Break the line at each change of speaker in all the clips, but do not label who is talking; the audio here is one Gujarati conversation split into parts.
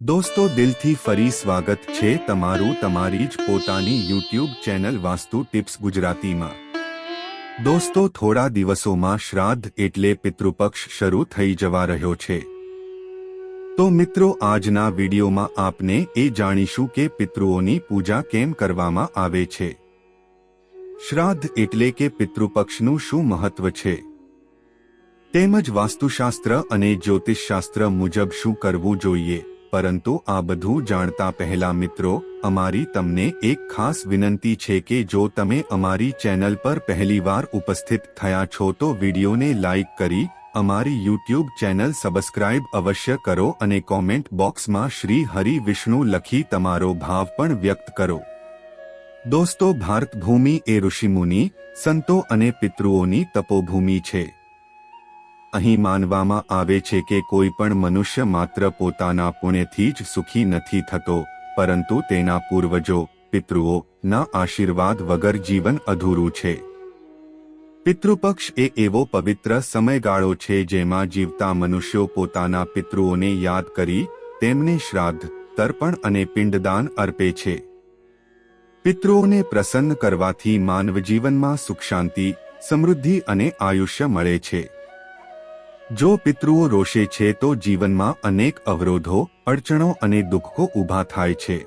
દોસ્તો, દિલથી ફરી સ્વાગત છે તમારું, તમારી જ પોતાની યુટ્યુબ ચેનલ વાસ્તુ ટિપ્સ ગુજરાતીમાં. દોસ્તો, થોડા દિવસોમાં શ્રાદ્ધ એટલે પિતૃપક્ષ શરૂ થઈ જવા રહ્યો છે. તો મિત્રો, આજના વિડીયોમાં આપને એ જાણીશું કે પિતૃઓની પૂજા કેમ કરવામાં આવે છે. શ્રાદ્ધ એટલે કે પિતૃપક્ષનું શું મહત્વ છે? તેમજ વાસ્તુશાસ્ત્ર અને જ્યોતિષશાસ્ત્ર મુજબ શું કરવું જોઈએ? પરંતુ આ બધું જાણતા પહેલા મિત્રો, અમારી તમને એક ખાસ વિનંતી છે કે જો તમે અમારી ચેનલ પર પહેલીવાર ઉપસ્થિત થયા છો તો વિડીયોને લાઇક કરી, અમારી યુટ્યુબ ચેનલ સબસ્ક્રાઇબ અવશ્ય કરો અને કોમેન્ટ બોક્સમાં શ્રી હરિ વિષ્ણુ લખી તમારો ભાવ પણ વ્યક્ત કરો. દોસ્તો ભારત ભૂમિ એ ઋષિમુનિ, સંતો અને પિતૃઓની તપોભૂમિ છે. અહીં માનવામાં આવે છે કે કોઈ પણ મનુષ્ય માત્ર પોતાના પુણ્યથી જ સુખી નથી થતો, પરંતુ તેના પૂર્વજો, પિતૃઓ, ના આશીર્વાદ વગર જીવન અધૂરું છે. પિતૃપક્ષ એ એવો પવિત્ર સમયગાળો છે જેમાં જીવતા મનુષ્યો પોતાના પિતૃઓને યાદ કરી, તેમને શ્રાદ્ધ, તર્પણ અને પિંડદાન અર્પે છે. પિતૃઓને પ્રસન્ન કરવાથી માનવ જીવનમાં સુખ શાંતિ, સમૃદ્ધિ અને આયુષ્ય મળે છે. જો પિતૃઓ રોષે છે તો જીવનમાં અનેક અવરોધો, અડચણો અને દુઃખો ઊભા થાય છે.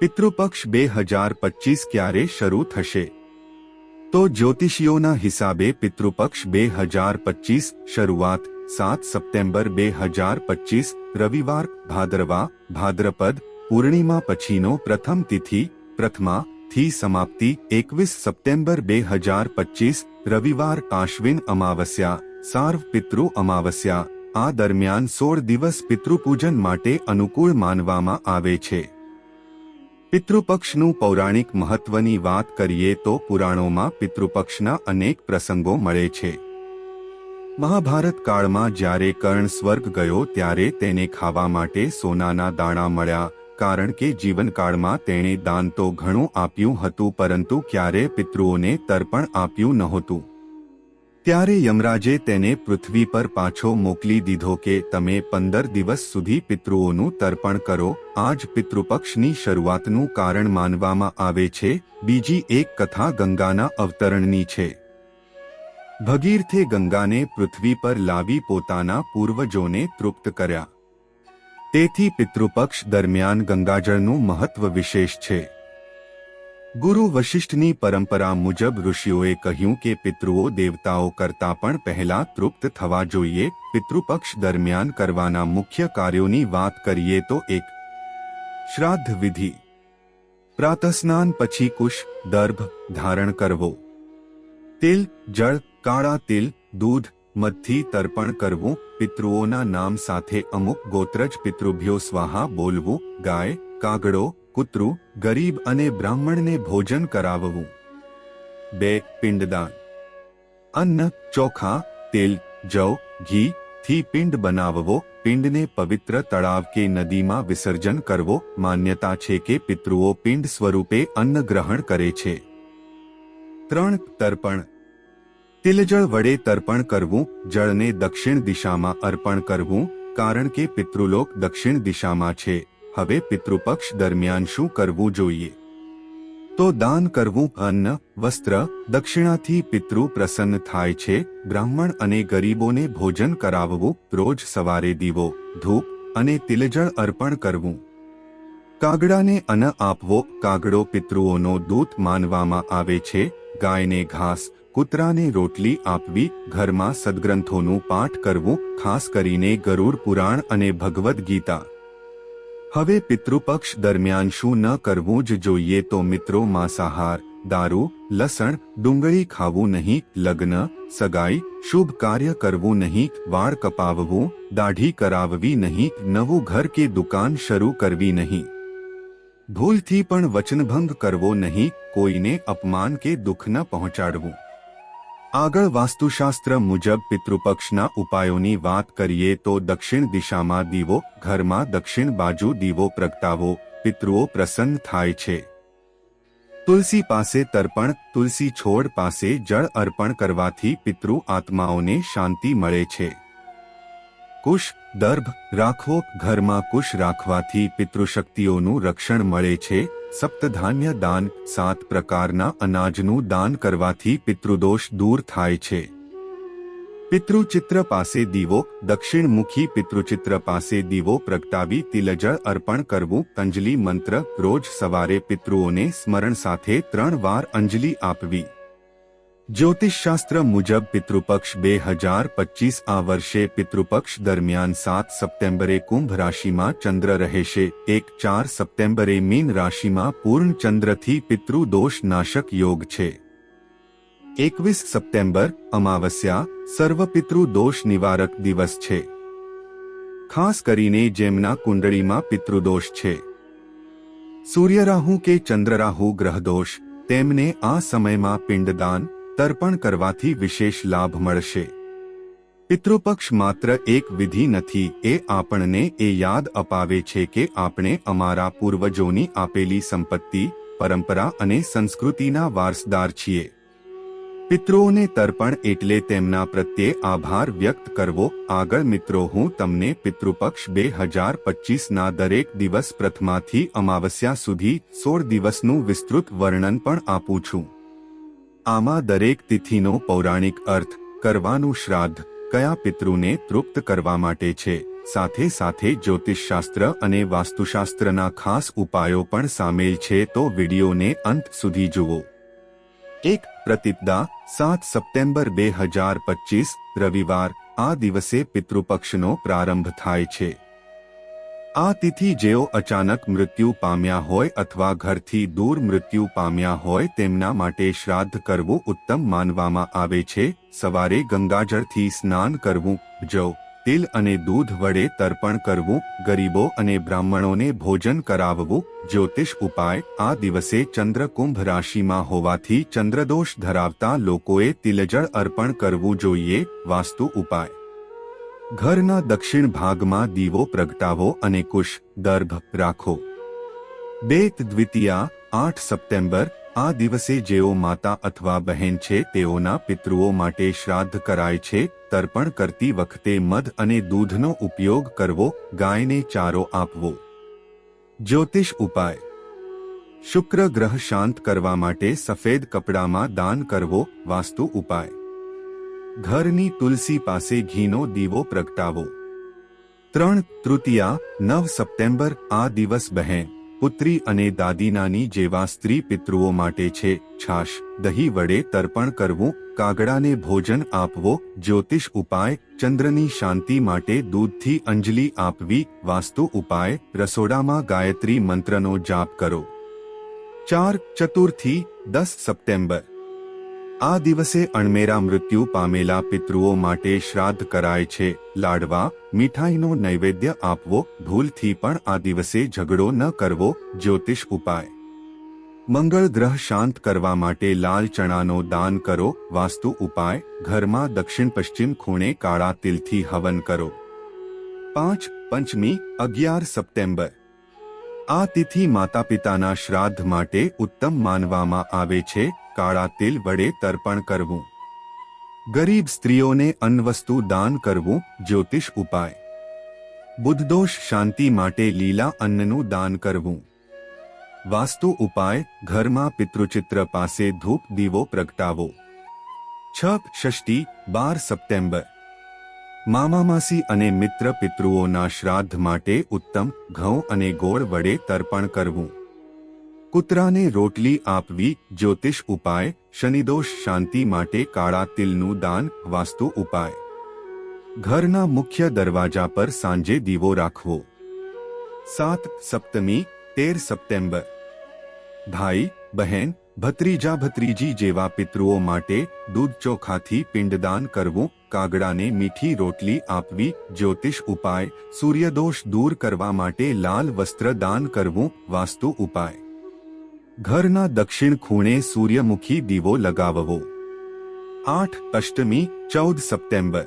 પિતૃપક્ષ બે હજાર પચીસ ક્યારે શરૂ થશે? તો જ્યોતિષીઓના હિસાબે પિતૃપક્ષ બે હજાર પચીસ શરૂઆત સાત સપ્ટેમ્બર બે હજાર પચીસ, રવિવાર, ભાદરવા, ભાદ્રપદ, પૂર્ણિમા પછીનો પ્રથમ તિથિ, પ્રથમા, થી સમાપ્તિ, એકવીસ સપ્ટેમ્બર બે હજાર પચીસ, રવિવાર આશ્વિન અમાવસ્યા. સાર્વ પિતૃ અમાવસ્યા. આ દરમિયાન સોળ દિવસ પિતૃપૂજન માટે અનુકૂળ માનવામાં આવે છે. પિતૃપક્ષનું પૌરાણિક મહત્વની વાત કરીએ તો પુરાણોમાં પિતૃપક્ષના અનેક પ્રસંગો મળે છે. મહાભારત કાળમાં જ્યારે કર્ણ સ્વર્ગ ગયો ત્યારે તેને ખાવા માટે સોનાના દાણા મળ્યા, કારણ કે જીવનકાળમાં તેણે દાન તો ઘણું આપ્યું હતું પરંતુ ક્યારે પિતૃઓને તર્પણ આપ્યું નહોતું. ત્યારે યમરાજે તેને પૃથ્વી પર પાછો મોકલી દીધો કે તમે પંદર દિવસ સુધી પિતૃઓનું તર્પણ કરો, આજ પિતૃપક્ષની શરૂઆતનું કારણ માનવામાં આવે છે, બીજી એક કથા ગંગાના અવતરણની છે. ભગીરથે ગંગાને પૃથ્વી પર લાવી પોતાના પૂર્વજોને તૃપ્ત કર્યા. તેથી પિતૃપક્ષ દરમિયાન ગંગાજળનું મહત્વ વિશેષ છે. ગુરુ વશિષ્ઠની પરંપરા મુજબ ઋષિઓએ કહ્યું કે પિતૃઓ દેવતાઓ કરતા પણ પહેલા તૃપ્ત થવા જોઈએ પિતૃપક્ષ દરમિયાન કરવાના મુખ્ય કાર્યોની વાત કરીએ તો એક શ્રાદ્ધ વિધિ પ્રાતસ્નાન પછી કુશ દર્ભ ધારણ કરવો તિલ જળ કાળા તિલ દૂધ મધથી તર્પણ કરવું પિતૃઓના નામ સાથે અમુક ગોત્રજ પિતૃભ્યો સ્વાહા બોલવું ગાય કાગડો કૂતરું ગરીબ અને બ્રાહ્મણને ભોજન કરાવવું. બે, પિંડદાન. અન્ન, ચોખા, તેલ, જવ, ઘી થી પિંડ બનાવવો, પિંડને પવિત્ર તળાવ કે નદીમાં વિસર્જન કરવો માન્યતા છે કે પિતૃઓ પિંડ સ્વરૂપે અન્ન ગ્રહણ કરે છે. ત્રણ, તર્પણ. તિલજળ વડે તર્પણ કરવું, જળને દક્ષિણ દિશામાં અર્પણ કરવું, કારણ કે પિતૃલોક દક્ષિણ દિશામાં છે. હવે પિતૃપક્ષ દરમિયાન શું કરવું જોઈએ? તો દાન કરવું, અન્ન, વસ્ત્ર, દક્ષિણાથી પિતૃ પ્રસન્ન થાય છે, બ્રાહ્મણ અને ગરીબોને ભોજન કરાવવું, રોજ સવારે દીવો, ધૂપ અને તિલજળ અર્પણ કરવું. કાગડાને અન્ન આપવો, કાગડો પિતૃઓનો દૂત માનવામાં આવે છે, ગાયને ઘાસ, કૂતરાને રોટલી આપવી, ઘરમાં સદગ્રંથોનું પાઠ કરવું, ખાસ કરીને ગરુડ પુરાણ અને ભગવદ્ ગીતા. હવે પિતૃપક્ષ દરમિયાન શું ન કરવું જ જોઈએ તો મિત્રો માંસાહાર, દારૂ, લસણ, ડુંગળી ખાવું નહીં, લગ્ન, સગાઈ, શુભ કાર્ય કરવું નહીં, વાળ કપાવવું, દાઢી કરાવવી નહીં, નવું ઘર કે દુકાન શરૂ કરવી નહીં. ભૂલથી પણ વચનભંગ કરવો નહીં, કોઈને અપમાન કે દુઃખ ન પહોંચાડવું. આગળ વાસ્તુશાસ્ત્ર મુજબ પિતૃપક્ષના ઉપાયોની વાત કરીએ તો દક્ષિણ દિશામાં દીવો, ઘરમાં દક્ષિણ બાજુ દીવો પ્રગટાવો, પિતૃઓ પ્રસન્ન થાય છે. તુલસી પાસે તર્પણ, તુલસી છોડ પાસે જળ અર્પણ કરવાથી પિતૃ આત્માઓને શાંતિ મળે છે. કુશ, દર્ભ રાખવો ઘરમાં કુશ રાખવાથી પિતૃશક્તિઓનું રક્ષણ મળે છે. સપ્તધાન્ય દાન સાત પ્રકારના અનાજનું દાન કરવાથી પિતૃદોષ દૂર થાય છે. પિતૃચિત્ર પાસે દીવો, દક્ષિણમુખી પિતૃચિત્ર પાસે દીવો પ્રગટાવી તિલજળ અર્પણ કરવું, અંજલિ મંત્ર, રોજ સવારે પિતૃઓને સ્મરણ સાથે ત્રણ વાર અંજલિ આપવી. જ્યોતિષશાસ્ત્ર મુજબ પિતૃપક્ષ બે હજાર પચીસ આ વર્ષે પિતૃપક્ષ દરમિયાન સાત સપ્ટેમ્બરે કુંભ રાશિમાં ચંદ્ર રહેશે એક ચાર સપ્ટેમ્બરે મીન રાશિમાં પૂર્ણ ચંદ્રથી પિતૃદોષ નાશક યોગ છે એકવીસ સપ્ટેમ્બર અમાવસ્યા સર્વ પિતૃ દોષ નિવારક દિવસ છે ખાસ કરીને જેમના કુંડળીમાં પિતૃદોષ છે સૂર્યરાહુ કે ચંદ્રરાહુ ગ્રહદોષ તેમને આ સમયમાં પિંડદાન તર્પણ કરવાથી વિશેષ લાભ મળશે. પિતૃપક્ષ માત્ર એક વિધિ નથી, એ આપણને એ યાદ અપાવે છે કે આપણે અમારા પૂર્વજોની આપેલી સંપત્તિ, પરંપરા અને સંસ્કૃતિના વારસદાર છીએ. પિતૃઓને તર્પણ એટલે તેમના પ્રત્યે આભાર વ્યક્ત કરવો. આગળ મિત્રો, હું તમને પિતૃપક્ષ બે હજાર પચીસના દરેક દિવસ પ્રથમાથી અમાવસ્યા સુધી સોળ દિવસનું વિસ્તૃત વર્ણન પણ આપું છું. આમાં દરેક તિથિનો પૌરાણિક અર્થ, કરવાનું શ્રાદ્ધ, કયા પિતૃને તૃપ્ત કરવા માટે છે, સાથે સાથે જ્યોતિષશાસ્ત્ર અને વાસ્તુશાસ્ત્રના ખાસ ઉપાયો પણ સામેલ છે તો વિડીયોને અંત સુધી જુઓ. એક પ્રતિપદા સાત સપ્ટેમ્બર બે હજાર રવિવાર, આ દિવસે પિતૃપક્ષનો પ્રારંભ થાય છે. આ તિથિ જેઓ અચાનક મૃત્યુ પામ્યા હોય અથવા ઘરથી દૂર મૃત્યુ પામ્યા હોય તેમના માટે શ્રાદ્ધ કરવું ઉત્તમ માનવામાં આવે છે. સવારે ગંગાજળથી સ્નાન કરવું, જવ, તિલ અને દૂધ વડે તર્પણ કરવું, ગરીબો અને બ્રાહ્મણોને ભોજન કરાવવું, જ્યોતિષ ઉપાય, આ દિવસે ચંદ્ર કુંભ રાશિમાં હોવાથી ચંદ્રદોષ ધરાવતા લોકોએ તિલજળ અર્પણ કરવું જોઈએ, વાસ્તુ ઉપાય. ઘરના દક્ષિણ ભાગમાં દીવો પ્રગટાવો અને કુશ દર્ભ રાખો. દેત દ્વિતીયા, આઠ સપ્ટેમ્બર, આ દિવસે જેઓ માતા અથવા બહેન છે, તેઓના પિતૃઓ માટે શ્રાદ્ધ કરાય છે, તર્પણ કરતી વખતે મધ અને દૂધનો ઉપયોગ કરવો, ગાયને ચારો આપવો. જ્યોતિષ ઉપાય. શુક્ર ગ્રહ શાંત કરવા માટે સફેદ કપડામાં દાન કરવો, વાસ્તુ ઉપાય. ઘરની તુલસી પાસે ઘીનો દીવો પ્રગટાવો. ત્રણ તૃતીયા, નવ સપ્ટેમ્બર, આ દિવસ બહેન, પુત્રી અને દાદીનાની જેવા સ્ત્રી પિતૃઓ માટે છે, છાશ, દહીં વડે તર્પણ કરવું, કાગડાને ભોજન આપવો, જ્યોતિષ ઉપાય, ચંદ્રની શાંતિ માટે દૂધથી અંજલિ આપવી, વાસ્તુ ઉપાય, રસોડામાં ગાયત્રી મંત્રનો જાપ કરો. ચાર ચતુર્થી, દસ સપ્ટેમ્બર. આ દિવસે અણમેરા મૃત્યુ પામેલા પિતૃઓ માટે શ્રાદ્ધ કરાય છે. લાડવા, મીઠાઈનો નૈવેદ્ય આપવો, ભૂલથી પણ આ દિવસે ઝઘડો ન કરવો, જ્યોતિષ ઉપાય. મંગળ ગ્રહ શાંત કરવા માટે લાલ ચણાનો દાન કરો, વાસ્તુ ઉપાય, ઘરમાં દક્ષિણ પશ્ચિમ ખૂણે કાળા તિલથી હવન કરો. પાંચ, પંચમી, અગિયાર સપ્ટેમ્બર. આ તિથિ માતા પિતાના શ્રાદ્ધ માટે ઉત્તમ માનવામાં આવે છે. કાળા તિલ વડે તર્પણ કરવું. ગરીબ સ્ત્રીઓને અન્નવસ્તુ દાન કરવું જ્યોતિષ ઉપાય. બુદ્ધદોષ શાંતિ માટે લીલા અન્નનું દાન કરવું. વાસ્તુ ઉપાય, ઘરમાં પિતૃચિત્ર પાસે ધૂપ દીવો પ્રગટાવો. છ ષષ્ઠી, બાર સપ્ટેમ્બર. મામા માસી અને મિત્ર પિતૃઓના શ્રાદ્ધ માટે ઉત્તમ ઘઉં અને ગોળ વડે તર્પણ કરવું. કૂતરાને રોટલી આપવી, જ્યોતિષ ઉપાય, શનિદોષ શાંતિ માટે કાળા તિલનું દાન, વાસ્તુ ઉપાય. ઘરના મુખ્ય દરવાજા પર સાંજે દીવો રાખવો. સાત સપ્તમી, તેર સપ્ટેમ્બર. ભાઈ, બહેન, ભત્રીજા ભત્રીજી જેવા પિતૃઓ માટે દૂધ ચોખાથી પિંડદાન કરવું, કાગડાને મીઠી રોટલી આપવી, જ્યોતિષ ઉપાય, સૂર્યદોષ દૂર કરવા માટે લાલ વસ્ત્ર દાન કરવું, વાસ્તુ ઉપાય. ઘરના દક્ષિણ ખૂણે સૂર્યમુખી દીવો લગાવવો. આઠ અષ્ટમી, ચૌદ સપ્ટેમ્બર.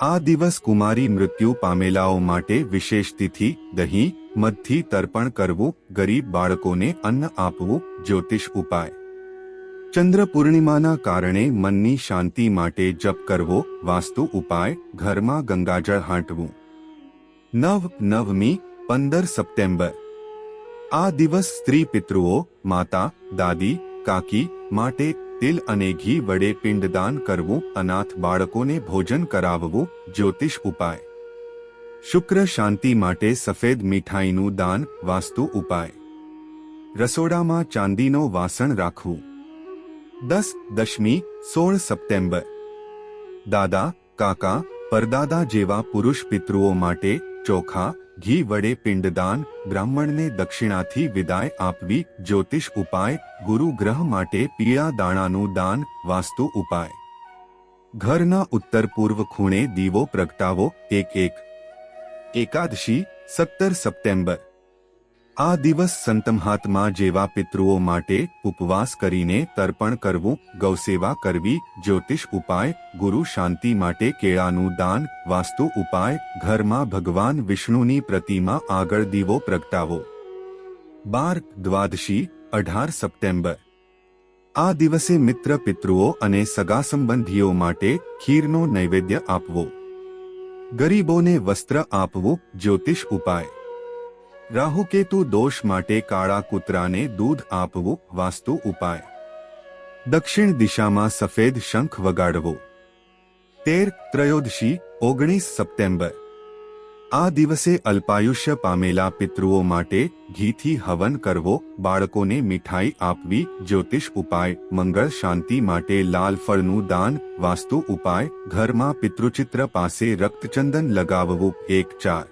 આ દિવસ કુમારી મૃત્યુ પામેલાઓ માટે વિશેષ તિથિ, દહીં મધથી તર્પણ કરવું, ગરીબ બાળકોને અન્ન આપવું, જ્યોતિષ ઉપાય. ચંદ્ર પૂર્ણિમાના કારણે મનની શાંતિ માટે જપ કરવો, વાસ્તુ ઉપાય, ઘરમાં ગંગાજળ હાંટવું. નવ નવમી, પંદર સપ્ટેમ્બર. આ દિવસ સ્ત્રી પિતૃઓ, માતા, દાદી, કાકી માટે તિલ અને ઘી વડે પિંડદાન કરવું, અનાથ બાળકોને ભોજન કરાવવું, જ્યોતિષ ઉપાય. શુક્ર શાંતિ માટે સફેદ મીઠાઈનું દાન, વાસ્તુ ઉપાય. રસોડામાં ચાંદીનો વાસણ રાખવું. દસ દશમી, સોળ સપ્ટેમ્બર. દાદા, કાકા, પરદાદા જેવા પુરુષ પિતૃઓ માટે ચોખા ઘી વડે પિંડદાન બ્રાહ્મણને દક્ષિણાથી વિદાય આપવી જ્યોતિષ ઉપાય, ગુરુ ગ્રહ માટે પીળા દાણાનું દાન, વાસ્તુ ઉપાય. ઘરના ઉત્તર પૂર્વ ખૂણે દીવો પ્રગટાવો, એક એક. એકાદશી, સત્તર સપ્ટેમ્બર. આ દિવસ સંતમહાત્મા જેવા પિતૃઓ માટે ઉપવાસ કરીને તર્પણ કરવું, ગૌસેવા કરવી, જ્યોતિષ ઉપાય, ગુરુ શાંતિ માટે કેળાનું દાન, વાસ્તુ ઉપાય, ઘરમાં ભગવાન વિષ્ણુની પ્રતિમા આગળ દીવો પ્રગટાવો. બાર દ્વાદશી, અઢાર સપ્ટેમ્બર. આ દિવસે મિત્ર પિતૃઓ અને સગા સંબંધીઓ માટે ખીરનો નૈવેદ્ય આપવો. ગરીબોને વસ્ત્ર આપવું, જ્યોતિષ ઉપાય. રાહુકેતુ દોષ માટે કાળા કૂતરાને દૂધ આપવું વાસ્તુ ઉપાય. દક્ષિણ દિશામાં સફેદ શંખ વગાડવો. તેર ત્રયોદશી ઓગણીસ સપ્ટેમ્બર. આ દિવસે અલ્પાયુષ્ય પામેલા પિતૃઓ માટે ઘીથી હવન કરવો, બાળકોને મીઠાઈ આપવી, જ્યોતિષ ઉપાય, મંગળ શાંતિ માટે લાલ ફળનું દાન, વાસ્તુ ઉપાય, ઘરમાં પિતૃચિત્ર પાસે રક્તચંદન લગાવવું, એક ચાર.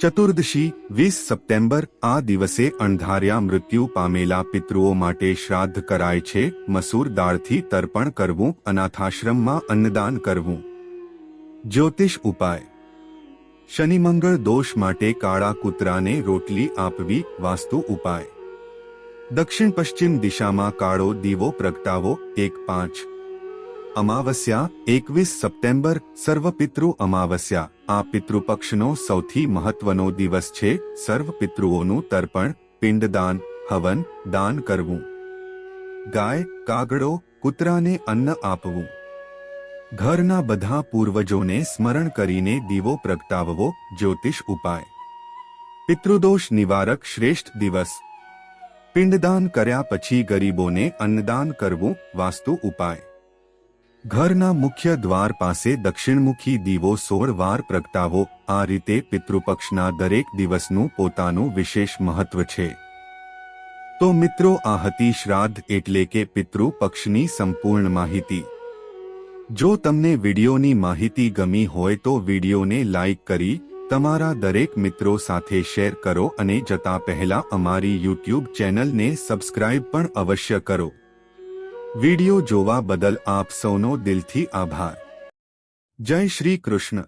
ચતુર્દશી, વીસ સપ્ટેમ્બર આ દિવસે અણધાર્યા મૃત્યુ પામેલા પિતૃઓ માટે શ્રાદ્ધ કરાય છે, મસૂર દાળથી તર્પણ કરવું, અનાથાશ્રમમાં અન્નદાન કરવું. જ્યોતિષ ઉપાય. શનિમંગળ દોષ માટે કાળા કૂતરાને રોટલી આપવી, વાસ્તુ ઉપાય. દક્ષિણ પશ્ચિમ દિશામાં કાળો દીવો પ્રગટાવો, એક પાંચ. અમાવસ્યા, એકવીસ સપ્ટેમ્બર સર્વ પિતૃ અમાવસ્યા. આ પિતૃપક્ષનો સૌથી મહત્વનો દિવસ છે સર્વ પિતૃઓનું તર્પણ, પિંડદાન, હવન, દાન કરવું. ગાય, કાગડો, કૂતરાને અન્ન આપવું. ઘરના બધા પૂર્વજોને સ્મરણ કરીને દીવો પ્રગટાવવો જ્યોતિષ ઉપાય. પિતૃદોષ નિવારક શ્રેષ્ઠ દિવસ. પિંડદાન કર્યા પછી ગરીબોને અન્નદાન કરવું વાસ્તુ ઉપાય. ઘરના મુખ્ય દ્વાર પાસે દક્ષિણમુખી દીવો સોળ વાર પ્રગટાવો. આ રીતે પિતૃપક્ષના દરેક દિવસનું પોતાનું વિશેષ મહત્વ છે. તો મિત્રો, આ હતી શ્રાદ્ધ એટલે કે પિતૃપક્ષની સંપૂર્ણ માહિતી. જો તમને વિડીયોની માહિતી ગમી હોય તો વિડીયોને લાઇક કરી, તમારા દરેક મિત્રો સાથે શેર કરો અને જતા પહેલા અમારી યુટ્યુબ ચેનલને સબસ્ક્રાઇબ પણ અવશ્ય કરો. વીડિયો જોવા બદલ આપ સૌનો દિલથી આભાર. જય શ્રી કૃષ્ણ.